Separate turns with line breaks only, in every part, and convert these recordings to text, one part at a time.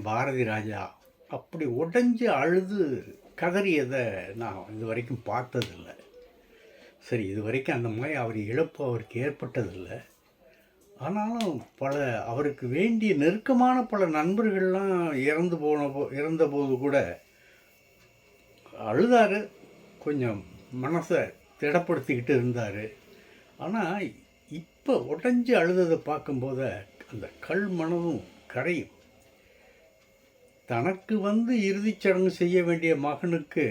இயக்குனர் பாரதி ராஜா அப்படி உடைஞ்சு அழுது கதறியதை நான் இது வரைக்கும் பார்த்ததில்லை. சரி இது வரைக்கும் அந்த மாதிரி அவர் இழப்பு அவருக்கு ஏற்பட்டதில்லை. ஆனாலும் பல அவருக்கு வேண்டிய நெருக்கமான பல நண்பர்கள்லாம் இறந்து போன போ இறந்தபோது கூட அழுதாரு. கொஞ்சம் மனசை திடப்படுத்திக்கிட்டு இருந்தார். ஆனால் இப்போ உடஞ்சி அழுததை பார்க்கும்போத அந்த கல் மனதும் கரையும். தனக்கு வந்து இறுதிச் சடங்கு செய்ய வேண்டிய மகனுக்கு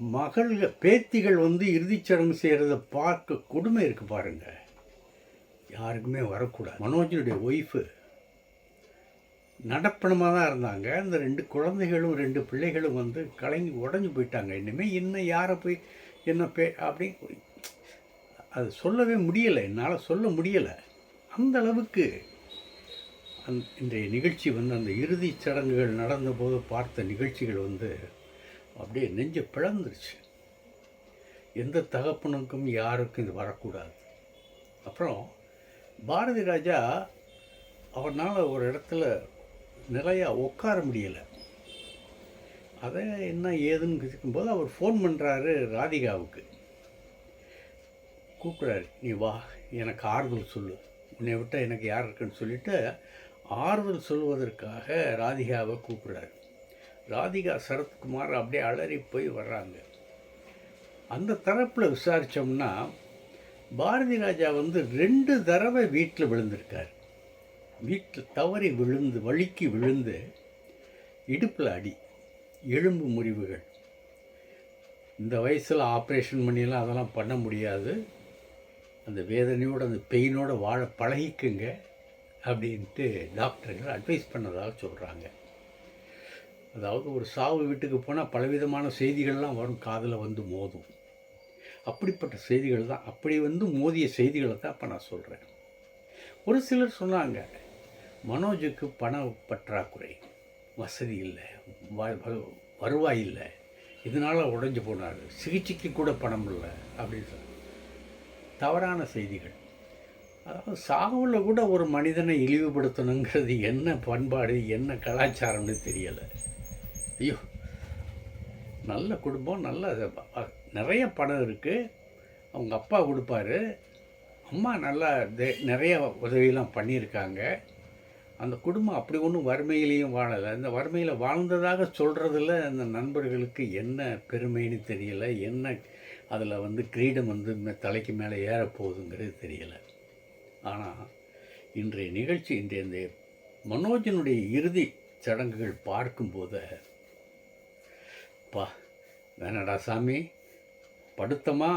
மகள்கள் பேத்திகள் வந்து இறுதிச் சடங்கு செய்கிறத பார்க்க கொடுமை இருக்குது பாருங்கள் யாருக்குமே வரக்கூடாது. மனோஜனுடைய ஒய்ஃபு நடப்பணமாக தான் இருந்தாங்க. அந்த ரெண்டு குழந்தைகளும் ரெண்டு பிள்ளைகளும் வந்து கலங்கி உடஞ்சி போயிட்டாங்க. இனிமேல் இன்னும் யாரை போய் என்ன பே அப்படி அது சொல்லவே முடியலை. என்னால் சொல்ல முடியலை. அந்த அளவுக்கு அந் இன்றைய நிகழ்ச்சி வந்து அந்த இறுதிச் சடங்குகள் நடந்தபோது பார்த்த நிகழ்ச்சிகள் வந்து அப்படியே நெஞ்ச பிளந்துருச்சு. எந்த தகப்பனுக்கும் யாருக்கும் இது வரக்கூடாது. அப்புறம் பாரதி ராஜா அவனால் ஒரு இடத்துல நிறையா உட்கார முடியலை. அதை என்ன ஏதுன்னு கேட்கும்போது அவர் ஃபோன் பண்ணுறாரு ராதிகாவுக்கு. கூப்பிட்றாரு நீ வா எனக்கு ஆறுதல் சொல்லு. உன்னை விட்டால் எனக்கு யார் இருக்குன்னு சொல்லிட்டு ஆறுதல் சொல்வதற்காக ராதிகாவை கூப்பிட்றாரு. ராதிகா சரத்குமார் அப்படியே அலறி போய் வர்றாங்க. அந்த தரப்பில் விசாரித்தோம்னா பாரதி ராஜா வந்து ரெண்டு தடவை வீட்டில் விழுந்திருக்கார். வீட்டில் தவறி விழுந்து வழுக்கி விழுந்து இடுப்பில் அடி எலும்பு முறிவுகள். இந்த வயசில் ஆப்ரேஷன் பண்ணியெல்லாம் அதெல்லாம் பண்ண முடியாது. அந்த வேதனையோடு அந்த பெயினோடு வாழ பழகிக்குங்க. அப்படின்ட்டு டாக்டர்கள் அட்வைஸ் பண்ணதாக சொல்கிறாங்க அதாவது ஒரு சாவு வீட்டுக்கு போனால் பலவிதமான செய்திகள்லாம் வரும். காதில் வந்து மோதும். அப்படிப்பட்ட செய்திகள் தான். அப்படி வந்து மோதிய செய்திகளை தான் இப்போ நான் சொல்கிறேன் ஒரு சிலர் சொன்னாங்க மனோஜுக்கு பண பற்றாக்குறை. வசதி இல்லை. வ- வருவாய் இல்லை. இதனால் உடஞ்சி போனார். சிகிச்சைக்கு கூட பணம் இல்லை. அப்படின்னு சொல்லி தவறான செய்திகள். அதாவது சாகுவில் கூட ஒரு மனிதனை இழிவுபடுத்தணுங்கிறது என்ன பண்பாடு என்ன கலாச்சாரம்னு தெரியலை. ஐயோ நல்ல குடும்பம் நல்ல நிறைய பணம் இருக்குது அவங்க அப்பா கொடுப்பாரு. அம்மா நல்லா நிறைய உதவியெல்லாம் பண்ணியிருக்காங்க. அந்த குடும்பம் அப்படி ஒன்றும் வறுமையிலையும் வாழலை. இந்த வறுமையில் வாழ்ந்ததாக சொல்கிறதுல அந்த நண்பர்களுக்கு என்ன பெருமைன்னு தெரியலை. என்ன அதில் வந்து கிரீடம் வந்து மே- தலைக்கு மேலே ஏறப்போகுதுங்கிறது தெரியலை. ஆனால் இன்றைய நிகழ்ச்சி இன்றைய இந்த மனோஜனுடைய இறுதி சடங்குகள் பார்க்கும்போது பா வேணடா சாமி படுத்தமா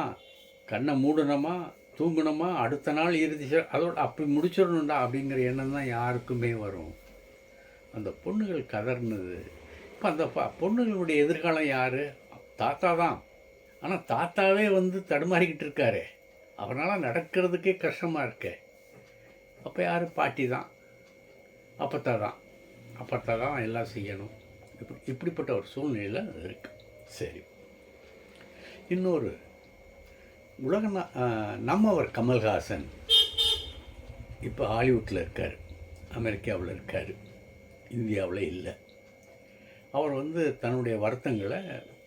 கண்ணை மூடணுமா தூங்கணுமா அடுத்த நாள் இறுதி ச- அதோட அப்படி முடிச்சிடணும்டா அப்படிங்கிற எண்ணம் தான் யாருக்குமே வரும். அந்த பொண்ணுகள் கதர்னது. இப்போ அந்த ப- பொண்ணுகளுடைய எதிர்காலம் யார்? தாத்தா தான். ஆனால் தாத்தாவே வந்து தடுமாறிக்கிட்டு இருக்காரு. அவனால் நடக்கிறதுக்கே கஷ்டமாக இருக்கே. அப்போ யார்? பாட்டி தான். அப்பத்தா தான். அப்பத்தா தான் எல்லாம் செய்யணும். இப்படி இப்படிப்பட்ட ஒரு சூழ்நிலையில் இருக்குது இருக்கு. சரி. இன்னொரு உலக நம்ம அவர் நம்மவர் கமல்ஹாசன் இப்போ ஹாலிவுட்டில் இருக்கார். அமெரிக்காவில் இருக்கார். இந்தியாவில் இல்லை. அவர் வந்து தன்னுடைய வருத்தங்களை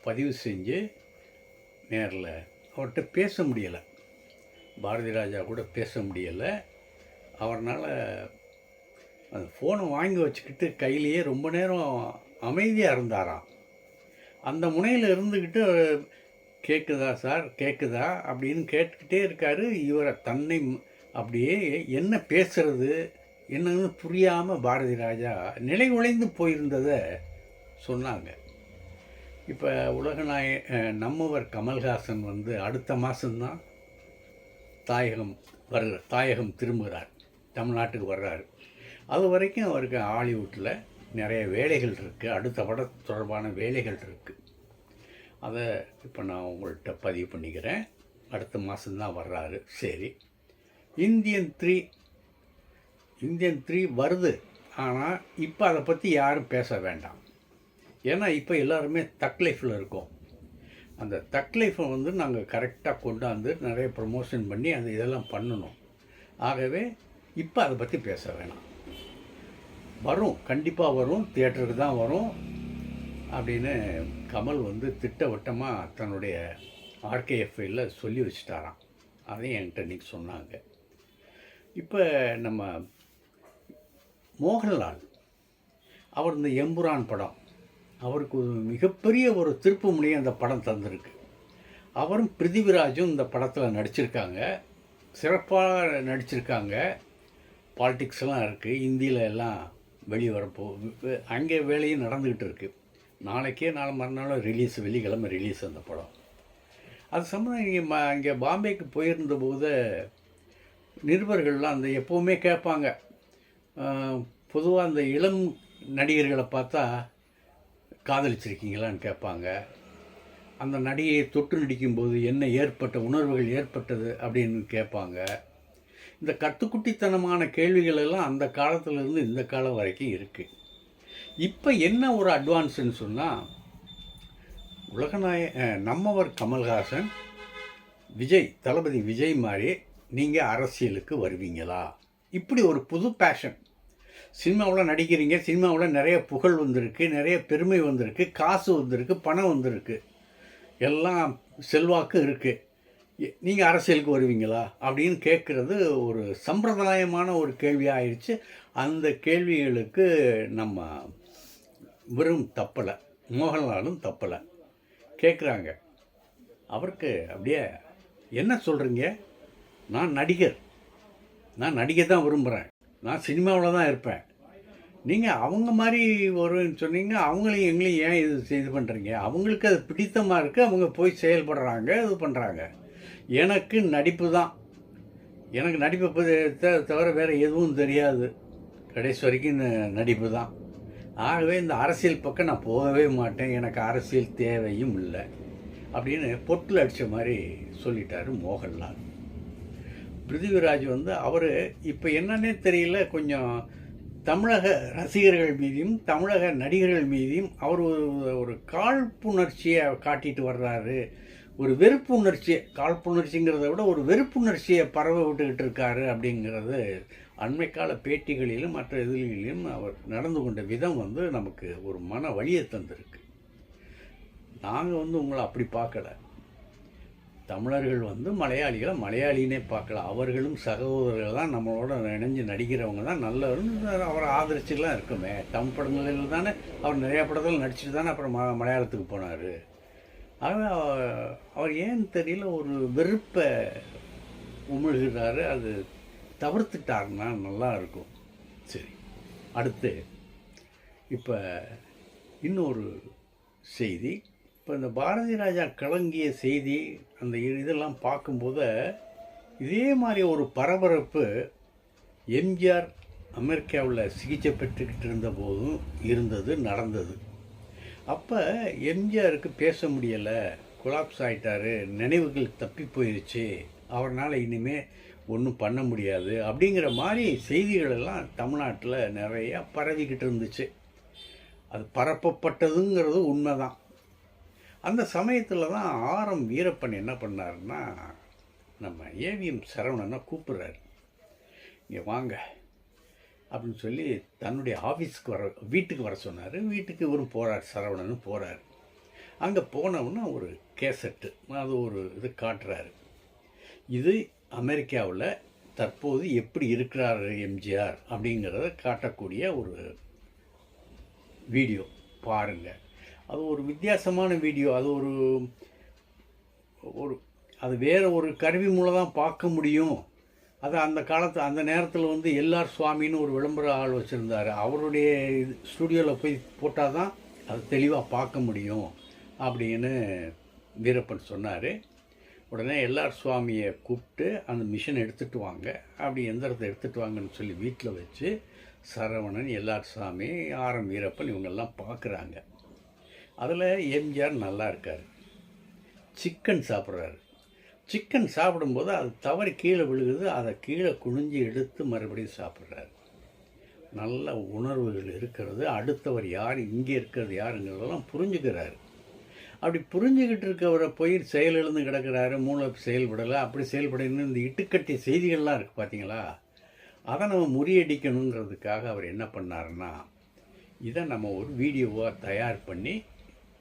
பதிவு செஞ்சு நேரில் அவர்கிட்ட பேச முடியலை. பாரதி ராஜா கூட பேச முடியலை. அவர்னால் அந்த ஃபோனை வாங்கி வச்சுக்கிட்டு கையிலேயே ரொம்ப நேரம் அமைதியாக இருந்தாராம் அந்த முனையில் இருந்துக்கிட்டு கேட்குதா சார்? கேட்குதா அப்படின்னு கேட்டுக்கிட்டே இருக்காரு. இவரை தன்னை அப்படியே என்ன பேசுறது? என்னன்னு புரியாமல் பாரதி ராஜா நிலை உழைந்து போயிருந்ததை சொன்னாங்க. இப்போ உலகநாய நம்மவர் கமல்ஹாசன் வந்து அடுத்த மாதம்தான் தாயகம் வருகிற தாயகம் திரும்புகிறார். தமிழ்நாட்டுக்கு வர்றாரு. அது வரைக்கும் அவருக்கு ஹாலிவுட்டில் நிறைய வேலைகள் இருக்குது அடுத்த பட தொடர்பான வேலைகள் இருக்குது அதை இப்போ நான் உங்கள்கிட்ட பதிவு பண்ணிக்கிறேன். அடுத்த மாதம்தான் வர்றாரு. சரி. இந்தியன் த்ரீ இந்தியன் த்ரீ வருது. ஆனால் இப்போ அதை பற்றி யாரும் பேச வேண்டாம். ஏன்னா இப்போ எல்லாருமே தக் லைஃப்பில் இருக்கோம். அந்த தக் லைஃப்பை வந்து நாங்கள் கரெக்டாக கொண்டாந்து நிறைய ப்ரமோஷன் பண்ணி அந்த இதெல்லாம் பண்ணணும். ஆகவே இப்போ அதை பற்றி பேச வேணாம். வரும் கண்டிப்பாக வரும் தியேட்டருக்கு தான் வரும் அப்படின்னு கமல் வந்து திட்டவட்டமாக தன்னுடைய ஆர்கேஎஃப்ஐயில் சொல்லி வச்சுட்டாராம். அதையும் என்கிட்ட இன்றைக்கி சொன்னாங்க. இப்போ நம்ம மோகன்லால் அவர் இந்த எம்புரான் படம் அவருக்கு ஒரு மிகப்பெரிய ஒரு திருப்பு முனையை அந்த படம் தந்திருக்கு. அவரும் பிருத்திவிராஜும் இந்த படத்தில் நடிச்சிருக்காங்க. சிறப்பாக நடிச்சிருக்காங்க. பாலிட்டிக்ஸ்லாம் இருக்குது இந்தியில் எல்லாம் வெளியே வரப்போ அங்கே வேலையும் நடந்துக்கிட்டு இருக்குது நாளைக்கே நாளை மறுநாளும் ரிலீஸ் வெள்ளிக்கிழமை ரிலீஸ் அந்த படம். அது சம்மந்தம் இங்கே ம இங்கே பாம்பேக்கு போயிருந்த போது நிருபர்கள்லாம் அந்த எப்போவுமே கேட்பாங்க. பொதுவாக அந்த இளம் நடிகர்களை பார்த்தா காதலிச்சிருக்கீங்களான்னு கேட்பாங்க. அந்த நடிகையை தொட்டு நடிக்கும்போது என்ன ஏற்பட்ட உணர்வுகள் ஏற்பட்டது? அப்படின்னு கேட்பாங்க. இந்த கத்துக்குட்டித்தனமான கேள்விகள் எல்லாம் அந்த காலத்திலேருந்து இந்த காலம் வரைக்கும் இருக்குது இப்போ என்ன ஒரு அட்வான்ஸுன்னு சொன்னால் உலகநாய நம்மவர் கமல்ஹாசன் விஜய் தளபதி விஜய் மாதிரி நீங்கள் அரசியலுக்கு வருவீங்களா? இப்படி ஒரு புது பேஷன் சினிமாவில் நடிக்கிறீங்க சினிமாவில் நிறைய புகழ் வந்திருக்கு நிறைய பெருமை வந்திருக்கு காசு வந்திருக்கு பணம் வந்திருக்கு. எல்லாம் செல்வாக்கு இருக்குது நீங்கள் அரசியலுக்கு வருவீங்களா? அப்படின்னு கேட்குறது ஒரு சம்பிரதாயமான ஒரு கேள்வியாக ஆயிடுச்சு அந்த கேள்விகளுக்கு நம்ம வெறும் தப்பலை. மோகன்லாலும் தப்பலை. கேட்குறாங்க. அவருக்கு அப்படியே என்ன சொல்கிறீங்க நான் நடிகர். நான் நடிக்க தான் விரும்புகிறேன் நான் சினிமாவில் தான் இருப்பேன். நீங்கள் அவங்க மாதிரி வருவேன்னு சொன்னீங்க. அவங்களையும் எங்களையும் ஏன் இது இது பண்ணுறீங்க அவங்களுக்கு அது பிடித்தமாக இருக்குது அவங்க போய் செயல்படுறாங்க இது பண்ணுறாங்க எனக்கு நடிப்பு தான். எனக்கு நடிப்பை த- தவிர வேறு எதுவும் தெரியாது. கடைசி வரைக்கும் நடிப்பு தான். ஆகவே இந்த அரசியல் பக்கம் நான் போகவே மாட்டேன். எனக்கு அரசியல் தேவையும் இல்லை. அப்படின்னு பொட்டில் அடித்த மாதிரி சொல்லிட்டார் மோகன்லால். பிருத்திவிராஜ் வந்து அவர் இப்போ என்னன்னே தெரியல. கொஞ்சம் தமிழக ரசிகர்கள் மீதியும் தமிழக நடிகர்கள் மீதியும் அவர் ஒரு ஒரு காழ்ப்புணர்ச்சியை காட்டிட்டு வர்றாரு. ஒரு வெறுப்பு உணர்ச்சியை காழ்ப்புணர்ச்சிங்கிறத விட ஒரு வெறுப்புணர்ச்சியை பரவ விட்டுக்கிட்டு இருக்காரு அப்படிங்கிறது அண்மைக்கால பேட்டிகளிலும் மற்ற இதுகளிலும் அவர் நடந்து கொண்ட விதம் வந்து நமக்கு ஒரு மன வழியை தந்திருக்கு. நாங்கள் வந்து உங்களை அப்படி பார்க்கல. தமிழர்கள் வந்து மலையாளிகளை மலையாளினே பார்க்கல. அவர்களும் சகோதரர்கள் தான் நம்மளோட இணைஞ்சு நடிக்கிறவங்க தான் நல்ல அவரை ஆதரிச்சுலாம் இருக்குமே. தமிழ் படங்களில் தானே அவர் நிறையா படத்தில் நடிச்சுட்டு தானே அப்புறம் மலையாளத்துக்கு போனார். ஆக அவர் ஏன்னு தெரியல ஒரு வெறுப்பை உமிழ்கிறாரு அது தவிர்த்துட்டாருன்னா நல்லா இருக்கும். சரி அடுத்து இப்போ இன்னொரு செய்தி. இப்போ இந்த பாரதி ராஜா கலங்கிய செய்தி அந்த இதெல்லாம் பார்க்கும்போது இதே மாதிரி ஒரு பரபரப்பு எம்ஜிஆர் அமெரிக்காவில் சிகிச்சை பெற்றுக்கிட்டு இருந்த போதும் இருந்தது நடந்தது. அப்போ எம்ஜிஆருக்கு பேச முடியலை. கொலாப்ஸ் ஆகிட்டாரு நினைவுகள் தப்பி போயிருச்சு. அவர்னால் இனிமே ஒன்றும் பண்ண முடியாது. அப்படிங்கிற மாதிரி செய்திகளெல்லாம் தமிழ்நாட்டில் நிறையா பரவிக்கிட்டு இருந்துச்சு. அது பரப்பப்பட்டதுங்கிறது உண்மைதான். அந்த சமயத்தில் தான் ஆரம் வீரப்பன் என்ன பண்ணாருன்னா நம்ம ஏவிஎம் சரவணனை கூப்பிட்றாரு. இங்கே வாங்க. அப்படின்னு சொல்லி தன்னுடைய ஆஃபீஸ்க்கு வர வீட்டுக்கு வர சொன்னார். வீட்டுக்கு இவரும் போகிறார் சரவணனும் போகிறார் அங்கே போனவுன்னா ஒரு கேசட்டு அது ஒரு இது காட்டுறாரு. இது அமெரிக்காவில் தற்போது எப்படி இருக்கிறார் எம்ஜிஆர் அப்படிங்கிறத காட்டக்கூடிய ஒரு வீடியோ பாருங்கள் அது ஒரு வித்தியாசமான வீடியோ. அது ஒரு ஒரு அது வேறு ஒரு கருவி மூலம் தான் பார்க்க முடியும். அது அந்த காலத்து அந்த நேரத்தில் வந்து எல்ஆர் சுவாமின்னு ஒரு விளம்பர ஆள் வச்சுருந்தார். அவருடைய இது ஸ்டுடியோவில் போய் போட்டால் தான் அது தெளிவாக பார்க்க முடியும் அப்படின்னு வீரப்பன் சொன்னார். உடனே எல்ஆர் சுவாமியை கூப்பிட்டு அந்த மிஷினை எடுத்துகிட்டு வாங்க. அப்படி எந்திரத்தை எடுத்துகிட்டு வாங்கன்னு சொல்லி வீட்டில் வச்சு சரவணன் எல்ஆர் சுவாமி ஆரம் வீரப்பன் இவங்கெல்லாம் பார்க்குறாங்க அதில் எம்ஜிஆர் நல்லா இருக்கார். சிக்கன் சாப்பிட்றாரு. சிக்கன் சாப்பிடும்போது அது தவறி கீழே விழுகுது அதை கீழே குனிஞ்சு எடுத்து மறுபடியும் சாப்பிட்றாரு. நல்ல உணர்வுகள் இருக்கிறது. அடுத்தவர் யார் இங்கே இருக்கிறது யாருங்கிறதெல்லாம் புரிஞ்சுக்கிறாரு. அப்படி புரிஞ்சுக்கிட்டு இருக்கவரை போய் செயலிழந்து கிடக்கிறாரு மூளை செயல்படலை அப்படி செயல்படணும் இந்த இட்டுக்கட்டிய செய்திகள்லாம் இருக்குது பார்த்தீங்களா? அதை நம்ம முறியடிக்கணுங்கிறதுக்காக அவர் என்ன பண்ணாருன்னா இதை நம்ம ஒரு வீடியோவாக தயார் பண்ணி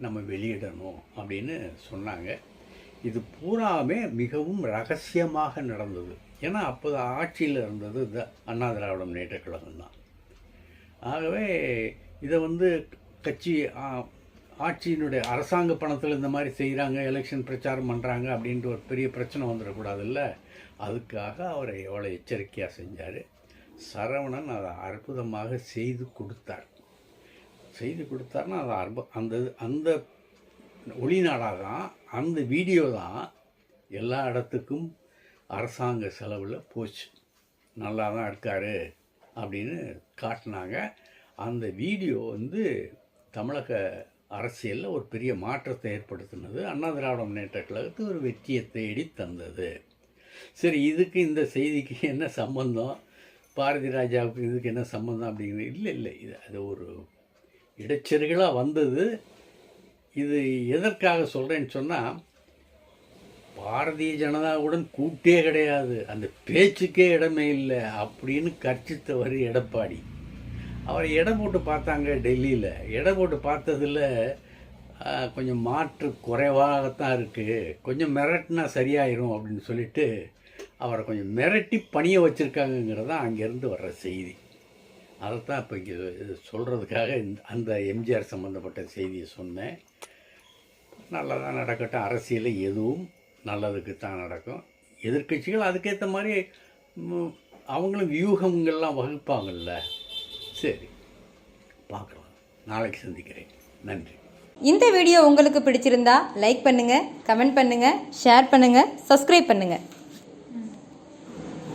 நம்ம வெளியிடணும் அப்படின்னு சொன்னாங்க. இது பூராமே மிகவும் ரகசியமாக நடந்தது. ஏன்னா அப்போது ஆட்சியில் இருந்தது இந்த அண்ணா திராவிட முன்னேற்ற கழகம் தான் ஆகவே இதை வந்து கட்சி ஆட்சியினுடைய அரசாங்க பணத்தில் இந்த மாதிரி செய்கிறாங்க எலெக்ஷன் பிரச்சாரம் பண்ணுறாங்க அப்படின்ற ஒரு பெரிய பிரச்சனை வந்துடக்கூடாதுல்ல. அதுக்காக அவரை எவ்வளோ எச்சரிக்கையாக செஞ்சார். சரவணன் அதை அற்புதமாக செய்து கொடுத்தார். செய்து கொடுத்தாருன்னா அது அற்பு அந்த அந்த ஒளிநாடாக தான் அந்த வீடியோ தான் எல்லா இடத்துக்கும் அரசாங்க செலவில் போச்சு. நல்லா தான் இருக்காரு அப்படின்னு காட்டினாங்க. அந்த வீடியோ வந்து தமிழக அரசியலில் ஒரு பெரிய மாற்றத்தை ஏற்படுத்தினது. அண்ணா திராவிட முன்னேற்ற கழகத்துக்கு ஒரு வெற்றியை தேடி தந்தது. சரி இதுக்கு இந்த செய்திக்கு என்ன சம்பந்தம்? பாரதி ராஜாவுக்கு இதுக்கு என்ன சம்பந்தம் அப்படிங்கிறது இல்லை இல்லை இது அது ஒரு இடைச்செருகலாக வந்தது. இது எதற்காக சொல்கிறேன்னு சொன்னால் பாரதிய ஜனதாவுடன் கூட்டே கிடையாது. அந்த பேச்சுக்கே இடமே இல்லை அப்படின்னு கர்ச்சித்தவர் எடப்பாடி. அவரை எடை போட்டு பார்த்தாங்க டெல்லியில். எடை போட்டு பார்த்ததில் கொஞ்சம் மாற்று குறைவாகத்தான் இருக்குது கொஞ்சம் மிரட்டினா சரியாயிரும் அப்படின்னு சொல்லிட்டு அவரை கொஞ்சம் மிரட்டி பணிய வச்சுருக்காங்கங்கிறது தான் அங்கேருந்து வர்ற செய்தி. அதைத்தான் இப்போ இங்கே சொல்கிறதுக்காக இந்த அந்த எம்ஜிஆர் சம்மந்தப்பட்ட செய்தியை சொன்னேன். நல்லதாக நடக்கட்டும். அரசியல் எதுவும் நல்லதுக்கு தான் நடக்கும். எதிர்க்கட்சிகள் அதுக்கேற்ற மாதிரி அவங்களும் வியூகங்கள்லாம் வகுப்பாங்கல்ல. சரி பார்க்கலாம். நாளைக்கு சந்திக்கிறேன். நன்றி.
இந்த வீடியோ உங்களுக்கு பிடிச்சிருந்தா லைக் பண்ணுங்கள் கமெண்ட் பண்ணுங்கள் ஷேர் பண்ணுங்கள் சப்ஸ்கிரைப் பண்ணுங்கள்